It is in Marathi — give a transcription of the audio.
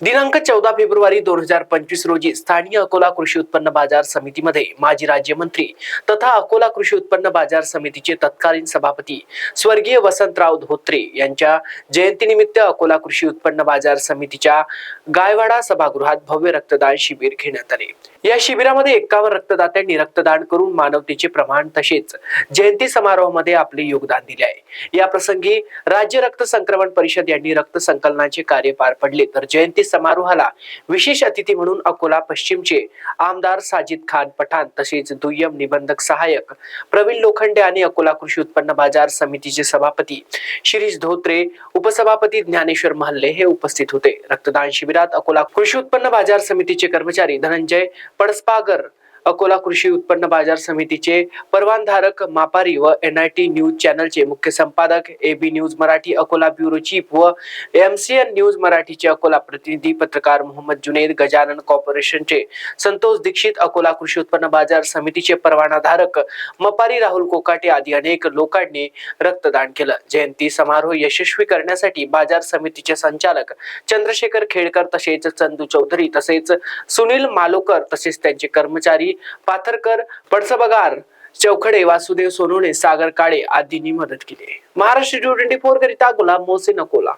दिनांक चौदा फेब्रुवारी दोन हजार पंचवीस रोजी स्थानीय अकोला कृषी उत्पन्न बाजार समितीमध्ये माजी राज्यमंत्री तथा अकोला कृषी उत्पन्न बाजार समितीचे तत्कालीन सभापती स्वर्गीय वसंतराव धोत्रे यांच्या जयंतीनिमित्त अकोला कृषी उत्पन्न बाजार समितीच्या गायवाडा सभागृहात भव्य रक्तदान शिबिर घेण्यात आले. या शिबिरामध्ये एक्कावन्न रक्तदात्यांनी रक्तदान करून मानवतेचे प्रमाण तसेच जयंती समारोहामध्ये आपले योगदान दिले आहे. या प्रसंगी राज्य रक्त संक्रमण परिषद यांनी रक्त संकलनाचे कार्य पार पडले. तर जयंती समारोहाला विशेष अतिथी म्हणून अकोला पश्चिमचे आमदार साजिद खान पठाण तसेच दुय्यम निबंधक सहाय्यक प्रवीण लोखंडे आणि अकोला कृषी उत्पन्न बाजार समितीचे सभापती शिरीष धोत्रे उपसभापती ज्ञानेश्वर महल्ले हे उपस्थित होते. रक्तदान शिबिरात अकोला कृषी उत्पन्न बाजार समितीचे कर्मचारी धनंजय पडसपागर अकोला कृषी उत्पन्न बाजार समितीचे परवानधारक मापारी व एन आय टी न्यूज चॅनलचे मुख्य संपादक A B news Marathi Akola bureau chief व एम सी एन न्यूज मराठीचे अकोला प्रतिनिधी पत्रकार मोहम्मद जुनेद गजानन कॉर्पोरेशनचे संतोष दीक्षित अकोला कृषी उत्पन्न बाजार समितीचे परवानाधारक मपारी राहुल कोकाटे आदी अनेक लोकांनी रक्तदान केलं. जयंती समारोह यशस्वी करण्यासाठी बाजार समितीचे संचालक चंद्रशेखर खेडकर तसेच चंदू चौधरी तसेच सुनील मालोकर तसेच त्यांचे कर्मचारी कोळी पाथरकर पडसबगार चौखडे वासुदेव सोनवणे सागर काळे आदींनी मदत केली. महाराष्ट्र ट्वेंटी फोर करिता गुलाब मोसे नकोला